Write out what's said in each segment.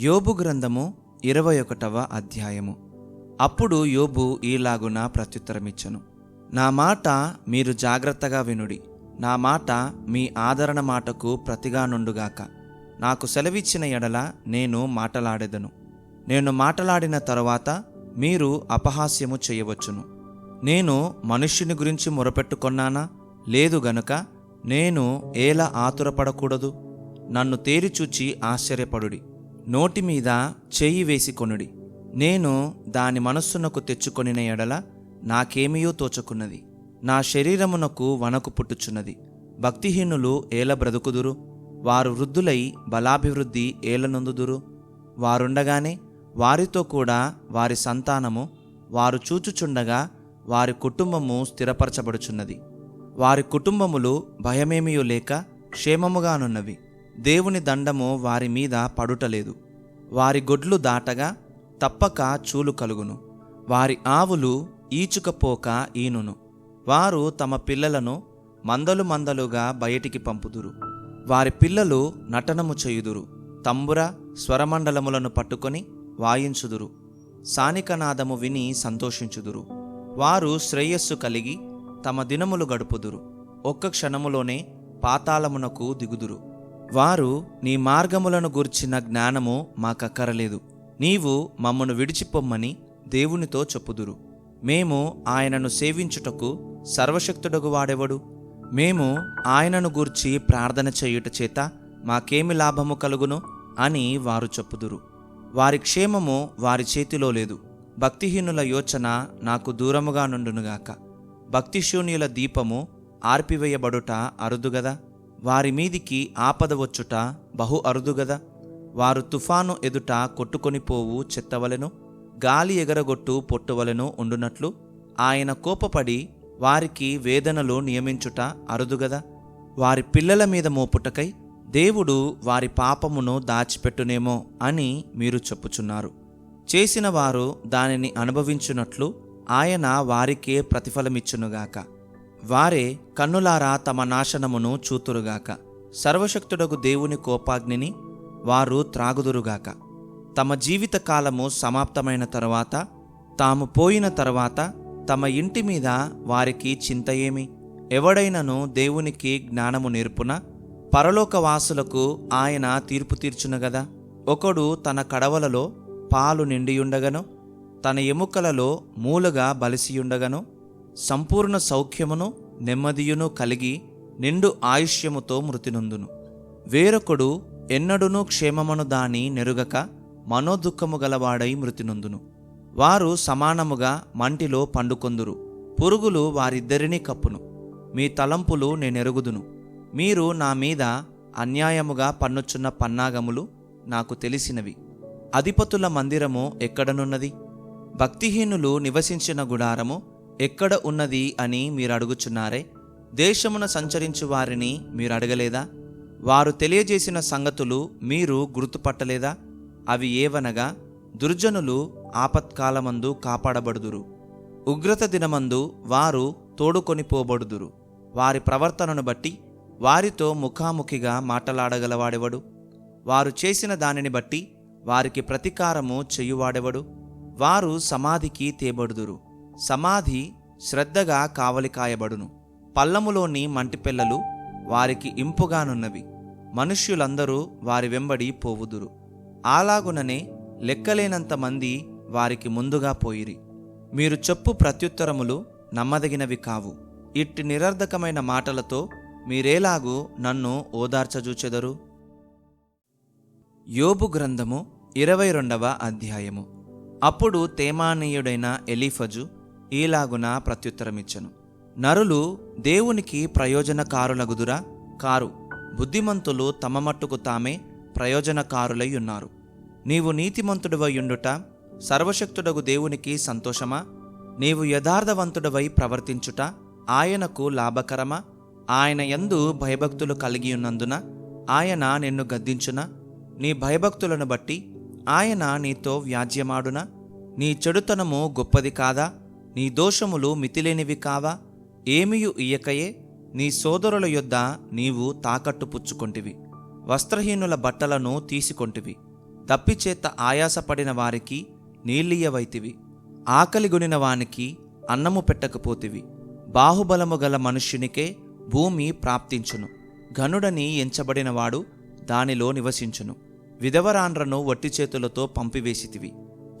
యోబు గ్రంథము ఇరవై ఒకటవ అధ్యాయము. అప్పుడు యోబు ఈలాగున ప్రత్యుత్తరమిచ్చను. నా మాట మీరు జాగ్రత్తగా వినుడి. నా మాట మీ ఆదరణ మాటకు ప్రతిగా నుండుగాక. నాకు సెలవిచ్చిన ఎడల నేను మాటలాడెదను. నేను మాటలాడిన తరువాత మీరు అపహాస్యము చేయవచ్చును. నేను మనుష్యుని గురించి మొరపెట్టుకొన్నానా? లేదు గనుక నేను ఎలా ఆతురపడకూడదు. నన్ను తేరిచూచి ఆశ్చర్యపడుడి. నోటి మీద చేయి వేసి కొనుడి. నేను దాని మనస్సునకు తెచ్చుకొనిన ఎడల నాకేమియో తోచకున్నది. నా శరీరమునకు వనకు పుట్టుచున్నది. భక్తిహీనులు ఏల బ్రతుకుదురు. వారు వృద్ధులై బలాభివృద్ధి ఏలనొందుదురు. వారుండగానే వారితో కూడా వారి సంతానము వారు చూచుచుండగా వారి కుటుంబము స్థిరపరచబడుచున్నది. వారి కుటుంబములు భయమేమియో లేక క్షేమముగానున్నవి. దేవుని దండము వారి మీద పడుటలేదు. వారి గొడ్లు దాటగా తప్పక చూలు కలుగును. వారి ఆవులు ఈచుకపోక ఈనును. వారు తమ పిల్లలను మందలు మందలుగా బయటికి పంపుదురు. వారి పిల్లలు నటనము చేయుదురు. తంబుర స్వరమండలములను పట్టుకొని వాయించుదురు. సానికనాదము విని సంతోషించుదురు. వారు శ్రేయస్సు కలిగి తమ దినములు గడుపుదురు. ఒక్క క్షణములోనే పాతాళమునకు దిగుదురు. వారు నీ మార్గములను గూర్చిన జ్ఞానము మాకక్కరలేదు. నీవు మమ్మను విడిచిపొమ్మని దేవునితో చెప్పుదురు. మేము ఆయనను సేవించుటకు సర్వశక్తుడగు వాడెవడు? మేము ఆయనను గూర్చి ప్రార్థన చేయుట చేత మాకేమి లాభము కలుగును అని వారు చెప్పుదురు. వారి క్షేమము వారి చేతిలో లేదు. భక్తిహీనుల యోచన నాకు దూరముగా నుండునుగాక. భక్తిశూన్యుల దీపము ఆర్పివేయబడుట అరుదుగదా వారి మీదికి ఆపద వచ్చుట బహు అరుదుగదా వారు తుఫాను ఎదుట కొట్టుకొని పోవు చెత్తవలెను గాలి ఎగరగొట్టు పొట్టువలెను ఉండునట్లు ఆయన కోపపడి వారికి వేదనలు నియమించుట అరుదుగదా వారి పిల్లల మీద మోపుటకై దేవుడు వారి పాపమును దాచిపెట్టునేమో అని మీరు చెప్పుచున్నారు. చేసిన వారు దానిని అనుభవించున్నట్లు ఆయన వారికే ప్రతిఫలమిచ్చునుగాక. వారే కన్నులారా తమ నాశనమును చూతురుగాక. సర్వశక్తుడగు దేవుని కోపాగ్నిని వారు త్రాగుదురుగాక. తమ జీవిత కాలము సమాప్తమైన తరువాత తాము పోయిన తరువాత తమ ఇంటి మీద వారికి చింత ఏమి ఎవడైనను దేవునికి జ్ఞానము నేర్పున పరలోకవాసులకు ఆయన తీర్పు తీర్చునగదా ఒకడు తన కడవలలో పాలు నిండియుండగను తన ఎముకలలో మూలుగా బలిసియుండగను సంపూర్ణ సౌఖ్యమును నెమ్మదియును కలిగి నిండు ఆయుష్యముతో మృతినొందును. వేరొకడు ఎన్నడునూ క్షేమమును దాని నెరుగక మనోదుఖము గలవాడై మృతినొందును. వారు సమానముగా మంటిలో పండుకొందురు. పురుగులు వారిద్దరినీ కప్పును. మీ తలంపులు నేనెరుగుదును. మీరు నా మీద అన్యాయముగా పన్నుచున్న పన్నాగములు నాకు తెలిసినవి. అధిపతుల మందిరము ఎక్కడనున్నది? భక్తిహీనులు నివసించిన గుడారము ఎక్కడ ఉన్నది అని మీరు అడుగుచున్నారే దేశమున సంచరించు వారిని మీరు అడగలేదా వారు తెలియజేసిన సంగతులు మీరు గుర్తుపట్టలేదా? అవి ఏవనగా దుర్జనులు ఆపత్కాలమందు కాపాడబడుదురు. ఉగ్రత దినమందు వారు తోడుకొని పోబడుదురు వారి ప్రవర్తనను బట్టి వారితో ముఖాముఖిగా మాటలాడగలవాడెవడు? వారు చేసిన దానిని బట్టి వారికి ప్రతీకారము చెయ్యువాడెవడు వారు సమాధికి తేబడుదురు. సమాధి శ్రద్ధగా కావలి కాయబడును పల్లములోని మంటిపిల్లలు వారికి ఇంపుగానున్నవి. మనుష్యులందరూ వారి వెంబడి పోవుదురు. అలాగుననే లెక్కలేనంత మంది వారికి ముందుగా పోయిరి. మీరు చెప్పు ప్రత్యుత్తరములు నమ్మదగినవి కావు. ఇట్టి నిరర్ధకమైన మాటలతో మీరేలాగు నన్ను ఓదార్చజూచెదరు? యోబు గ్రంథము ఇరవై రెండవ అధ్యాయము. అప్పుడు తేమానీయుడైన ఎలీఫజు ఈలాగున ప్రత్యుత్తరమిచ్చను. నరులు దేవునికి ప్రయోజనకారులగుదురా? కారు. బుద్ధిమంతులు తమ మట్టుకు తామే ప్రయోజనకారులై ఉన్నారు నీవు నీతిమంతుడివై ఉండుట సర్వశక్తుడగు దేవునికి సంతోషమా? నీవు యథార్థవంతుడవై ప్రవర్తించుట ఆయనకు లాభకరమా? ఆయన ఎందు భయభక్తులు కలిగి ఉన్నందున ఆయన నిన్ను గద్దించున? నీ భయభక్తులను బట్టి ఆయన నీతో వ్యాజ్యమాడున? నీ చెడుతనము గొప్పది కాదా? నీ దోషములు మితిలేనివి కావా? ఏమియు ఇయ్యకయే? నీ సోదరుల యొద్ద నీవు తాకట్టు పుచ్చుకొంటివి. వస్త్రహీనుల బట్టలను తీసుకొంటివి. తప్పిచేత ఆయాసపడిన వారికి నీళ్ళియవైతివి ఆకలిగొనిన వానికి అన్నము పెట్టకపోతివి. బాహుబలము గల మనుష్యునికే భూమి ప్రాప్తించును. ఘనుడని ఎంచబడినవాడు దానిలో నివసించును. విధవరాండ్రను వట్టి చేతులతో పంపివేసితివి.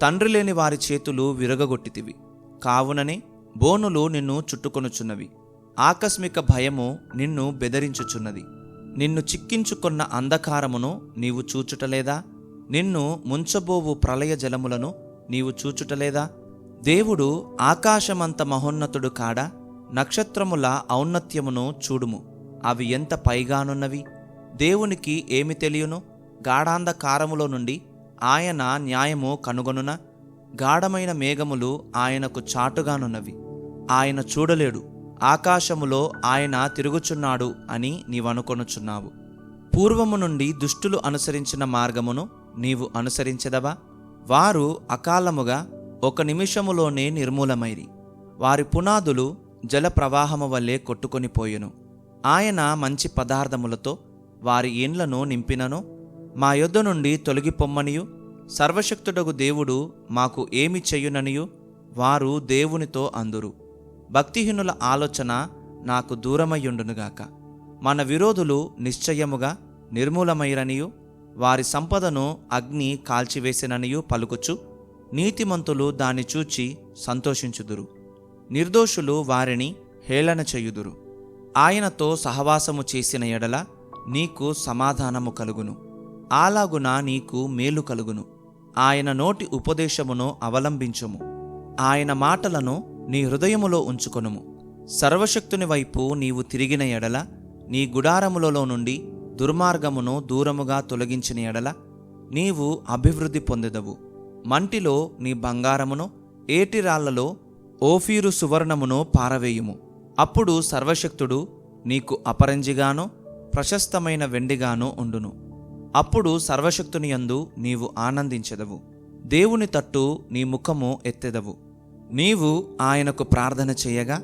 తండ్రి లేని వారి చేతులు విరగగొట్టితివి. కావుననే బోనులు నిన్ను చుట్టుకొనుచున్నవి. ఆకస్మిక భయము నిన్ను బెదిరించుచున్నది. నిన్ను చిక్కించుకున్న అంధకారమును నీవు చూచుటలేదా? నిన్ను ముంచబోవు ప్రళయ జలములను నీవు చూచుటలేదా? దేవుడు ఆకాశమంత మహోన్నతుడు కాడా? నక్షత్రముల ఔన్నత్యమును చూడుము. అవి ఎంత పైగానున్నవి? దేవునికి ఏమి తెలియను? గాఢాంధకారములో నుండి ఆయన న్యాయము కనుగొనున? గాఢమైన మేఘములు ఆయనకు చాటుగానున్నవి. ఆయన చూడలేడు. ఆకాశములో ఆయన తిరుగుచున్నాడు అని నీవనుకొనుచున్నావు. పూర్వము నుండి దుష్టులు అనుసరించిన మార్గమును నీవు అనుసరించదవా? వారు అకాలముగా ఒక నిమిషములోనే నిర్మూలమైరి. వారి పునాదులు జల ప్రవాహము వల్లే కొట్టుకొని పోయెను. ఆయన మంచి పదార్థములతో వారి ఇండ్లను నింపినను. మా యొద్ద నుండి తొలగిపొమ్మనియు. సర్వశక్తుడగు దేవుడు మాకు ఏమి చెయ్యుననియు వారు దేవునితో అందురు. భక్తిహీనుల ఆలోచన నాకు దూరమయ్యుండునుగాక. మన విరోధులు నిశ్చయముగా నిర్మూలమైరనియు వారి సంపదను అగ్ని కాల్చివేసిననియు పలుకుచు నీతిమంతులు దాన్ని చూచి సంతోషించుదురు. నిర్దోషులు వారిని హేళన చేయుదురు. ఆయనతో సహవాసము చేసిన ఎడల నీకు సమాధానము కలుగును. అలాగున నీకు మేలు కలుగును. ఆయన నోటి ఉపదేశమును అవలంబించుము. ఆయన మాటలను నీ హృదయములో ఉంచుకొనుము. సర్వశక్తుని వైపు నీవు తిరిగిన ఎడల నీ గుడారములలో నుండి దుర్మార్గమును దూరముగా తొలగించిన ఎడల నీవు అభివృద్ధి పొందెదవు. మంటిలో నీ బంగారమును ఏటిరాళ్ళలో ఓఫీరు సువర్ణమును పారవేయుము. అప్పుడు సర్వశక్తుడు నీకు అపరంజిగాను ప్రశస్తమైన వెండిగాను ఉండును. అప్పుడు సర్వశక్తుని యందు నీవు ఆనందించెదవు. దేవుని తట్టు నీ ముఖము ఎత్తెదవు. నీవు ఆయనకు ప్రార్థన చేయగా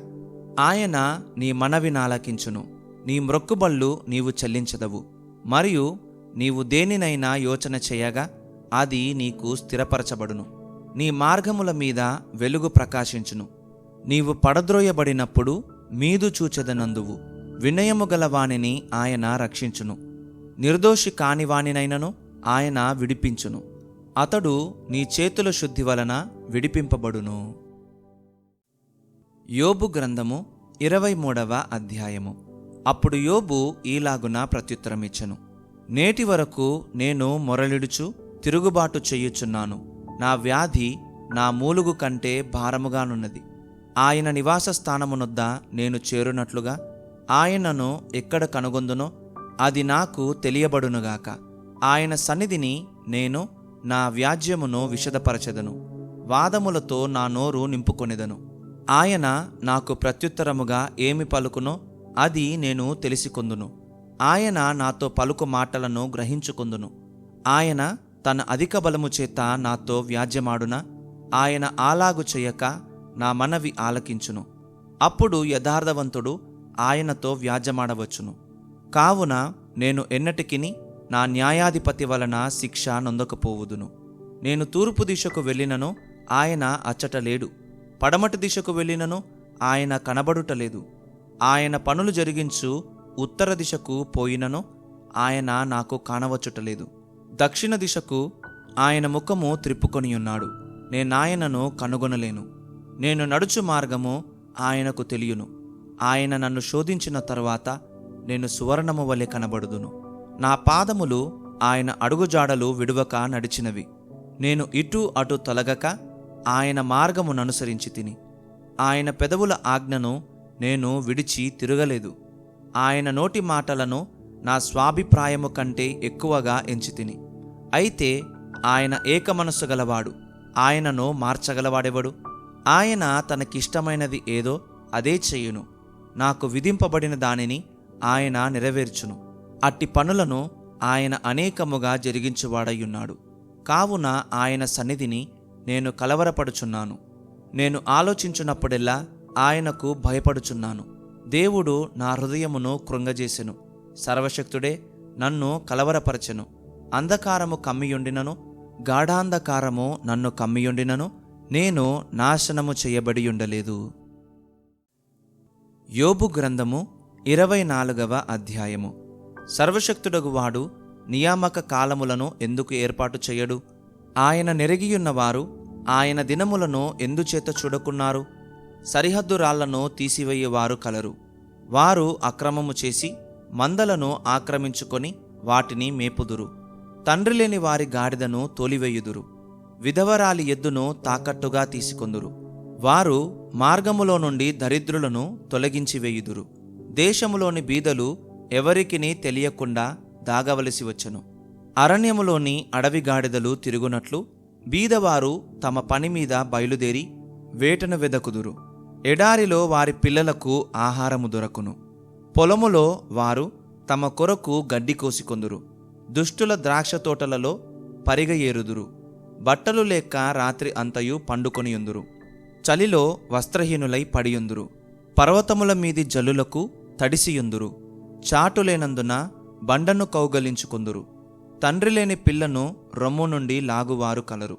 ఆయన నీ మనవి నాలకించును. నీ మ్రొక్కుబళ్ళు నీవు చెల్లించదవు. మరియు నీవు దేనినైనా యోచన చేయగా అది నీకు స్థిరపరచబడును. నీ మార్గముల మీద వెలుగు ప్రకాశించును. నీవు పడద్రోయబడినప్పుడు మీదు చూచెదనందువు. వినయము గలవాణిని ఆయన రక్షించును. నిర్దోషి కానివానినైనను ఆయన విడిపించును. అతడు నీ చేతుల శుద్ధి వలన విడిపింపబడును. యోబు గ్రంథము ఇరవై మూడవ అధ్యాయము. అప్పుడు యోబు ఈలాగున ప్రత్యుత్తరమిచ్చను. నేటి వరకు నేను మొరలిడుచు తిరుగుబాటు చేయుచున్నాను. నా వ్యాధి నా మూలుగు కంటే భారముగానున్నది. ఆయన నివాస స్థానమునొద్ద నేను చేరునట్లుగా ఆయనను ఎక్కడ కనుగొందునో అది నాకు తెలియబడునుగాక. ఆయన సన్నిధిని నేను నా వ్యాజ్యమును విషదపరచెదను. వాదములతో నా నోరు నింపుకొనెదను. ఆయన నాకు ప్రత్యుత్తరముగా ఏమి పలుకునో అది నేను తెలిసికొందును. ఆయన నాతో పలుకు మాటలను గ్రహించుకొందును. ఆయన తన అధిక బలము చేత నాతో వ్యాజ్యమాడున ఆయన ఆలాగు చేయక నా మనవి ఆలకించును. అప్పుడు యథార్థవంతుడు ఆయనతో వ్యాజ్యమాడవచ్చును. కావున నేను ఎన్నటికిని నా న్యాయాధిపతి వలన శిక్ష నొందకపోవుదును. నేను తూర్పు దిశకు వెళ్ళినను ఆయన అచ్చట లేడు. పడమటి దిశకు వెళ్ళినను ఆయన కనబడుటలేదు ఆయన పనులు జరిగించు ఉత్తర దిశకు పోయినను ఆయన నాకు కానవచ్చుటలేదు దక్షిణ దిశకు ఆయన ముఖము త్రిప్పుకొని ఉన్నాడు నేనాయనను కనుగొనలేను. నేను నడుచు మార్గము ఆయనకు తెలియను. ఆయన నన్ను శోధించిన తరువాత నేను సువర్ణము వలె కనబడుదును. నా పాదములు ఆయన అడుగుజాడలు విడువక నడిచినవి. నేను ఇటు అటు తొలగక ఆయన మార్గముననుసరించి తిని. ఆయన పెదవుల ఆజ్ఞను నేను విడిచి తిరగలేదు. ఆయన నోటి మాటలను నా స్వాభిప్రాయము కంటే ఎక్కువగా ఎంచితిని అయితే ఆయన ఏకమనస్సు గలవాడు. ఆయనను మార్చగలవాడెవడు? ఆయన తనకిష్టమైనది ఏదో అదే చేయును. నాకు విధింపబడిన దానిని ఆయన నెరవేర్చును. అట్టి పనులను ఆయన అనేకముగా జరిగించువాడయ్యున్నాడు. కావున ఆయన సన్నిధిని నేను కలవరపడుచున్నాను. నేను ఆలోచించున్నప్పుడెల్లా ఆయనకు భయపడుచున్నాను. దేవుడు నా హృదయమును కృంగజేసెను. సర్వశక్తుడే నన్ను కలవరపరచెను. అంధకారము కమ్మియుండినను గాఢాంధకారము నన్ను కమ్మియుండినను నేను నాశనము చేయబడి ఉండలేదు యోబు గ్రంథము ఇరవై నాలుగవ అధ్యాయము. సర్వశక్తుడగు వాడు నియామక కాలములను ఎందుకు ఏర్పాటు చేయడు ఆయన నెరిగియున్నవారు ఆయన దినములను ఎందుచేత చూడకున్నారు? సరిహద్దు రాళ్ళను తీసివేయువారు కలరు. వారు అక్రమము చేసి మందలను ఆక్రమించుకొని వాటిని మేపుదురు. తండ్రి లేని వారి గాడిదను తోలివేయుదురు. విధవరాలి ఎద్దును తాకట్టుగా తీసుకొందురు. వారు మార్గములో నుండి దరిద్రులను తొలగించి వేయుదురు దేశములోని బీదలు ఎవరికిని తెలియకుండా దాగవలసి వచ్చెను. అరణ్యములోని అడవి గాడిదలు తిరుగునట్లు బీదవారు తమ పని మీద బయలుదేరి వేటను వెదకుదురు. ఎడారిలో వారి పిల్లలకు ఆహారము దొరకును. పొలములో వారు తమ కొరకు గడ్డి కోసికొందురు. దుష్టుల ద్రాక్ష తోటలలో పరిగ ఏరుదురు బట్టలు లేక రాత్రి అంతయు పండుకొనియుందురు. చలిలో వస్త్రహీనులై పడియుందురు. పర్వతముల మీది జల్లులకు తడిసియుందురు. చాటులేనందున బండను కౌగలించుకుందురు. తండ్రి లేని పిల్లను రొమ్ము నుండి లాగువారు కలరు.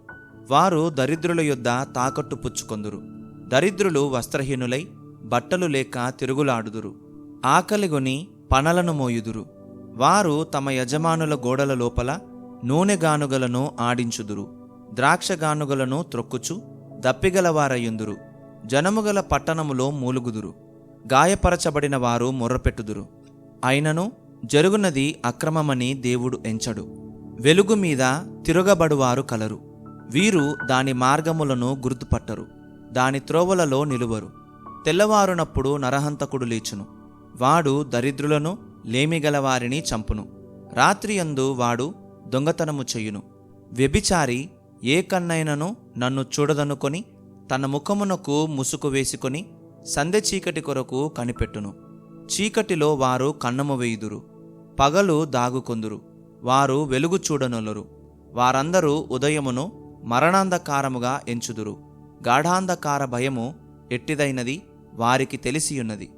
వారు దరిద్రుల యొద్ద తాకట్టు పుచ్చుకొందురు. దరిద్రులు వస్త్రహీనులై బట్టలు లేక తిరుగులాడుదురు. ఆకలిగొని పనలను మోయుదురు. వారు తమ యజమానుల గోడల లోపల నూనె గానుగలను ఆడించుదురు. ద్రాక్ష గానుగలను త్రొక్కుచు దప్పిగలవారయ్యుందురు. జనముగల పట్టణములో మూలుగుదురు. గాయపరచబడిన వారు మొర్రపెట్టుదురు. అయినను జరుగునది అక్రమమని దేవుడు ఎంచడు. వెలుగు మీద తిరగబడువారు కలరు. వీరు దాని మార్గములను గుర్తుపట్టరు. దాని త్రోవలలో నిలువరు. తెల్లవారునప్పుడు నరహంతకుడు లేచును. వాడు దరిద్రులను లేమిగలవారిని చంపును. రాత్రియందు వాడు దొంగతనము చెయ్యును వ్యభిచారి ఏ కన్నైనను నన్ను చూడదనుకొని తన ముఖమునకు ముసుగు వేసుకొని సంధ్య చీకటి కొరకు కనిపెట్టును. చీకటిలో వారు కన్నము వేయుదురు. పగలు దాగుకొందురు. వారు వెలుగు చూడనొలరు వారందరూ ఉదయమును మరణాంధకారముగా ఎంచుదురు. గాఢాంధకార భయము ఎట్టిదైనది? వారికి తెలిసియున్నది.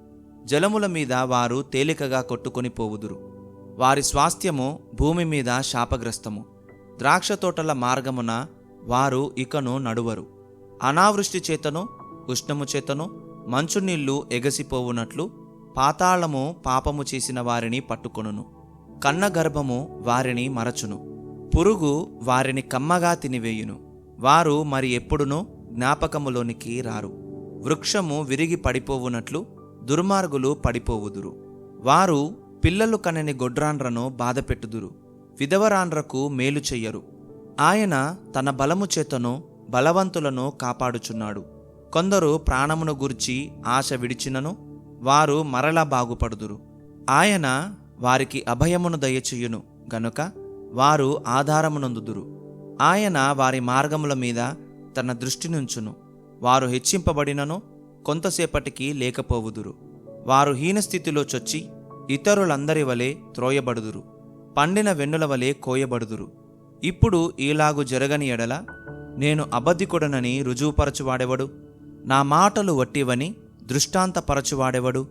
జలముల మీద వారు తేలికగా కొట్టుకొని పోవుదురు. వారి స్వాస్థ్యము భూమి మీద శాపగ్రస్తము. ద్రాక్ష తోటల మార్గమున వారు ఇకను నడువరు. అనావృష్టి చేతను ఉష్ణము చేతను మంచునీళ్ళు ఎగసిపోవునట్లు పాతాళము పాపము చేసిన వారిని పట్టుకొనును. కన్న గర్భము వారిని మరచును. పురుగు వారిని కమ్మగా తినివేయును. వారు మరి ఎప్పుడునో జ్ఞాపకములోనికి రారు. వృక్షము విరిగి పడిపోవునట్లు దుర్మార్గులు పడిపోవుదురు. వారు పిల్లలు కనని గొడ్రాండ్రను బాధపెట్టుదురు. విధవరాండ్రకు మేలు చెయ్యరు. ఆయన తన బలము చేతను బలవంతులను కాపాడుచున్నాడు. కొందరు ప్రాణమును గూర్చి ఆశ విడిచినను వారు మరలా బాగుపడుదురు. ఆయన వారికి అభయమును దయచేయును గనుక వారు ఆధారమునందుదురు. ఆయన వారి మార్గముల మీద తన దృష్టి నుంచును. వారు హెచ్చింపబడినను కొంతసేపటికి లేకపోవుదురు. వారు హీనస్థితిలో చొచ్చి ఇతరులందరి వలె త్రోయబడుదురు. పండిన వెన్నుల వలె కోయబడుదురు. ఇప్పుడు ఈలాగు జరగని ఎడల నేను అబద్ధికుడనని రుజువుపరచువాడెవడు? నా మాటలు వట్టివని దృష్టాంతపరచువాడెవడు?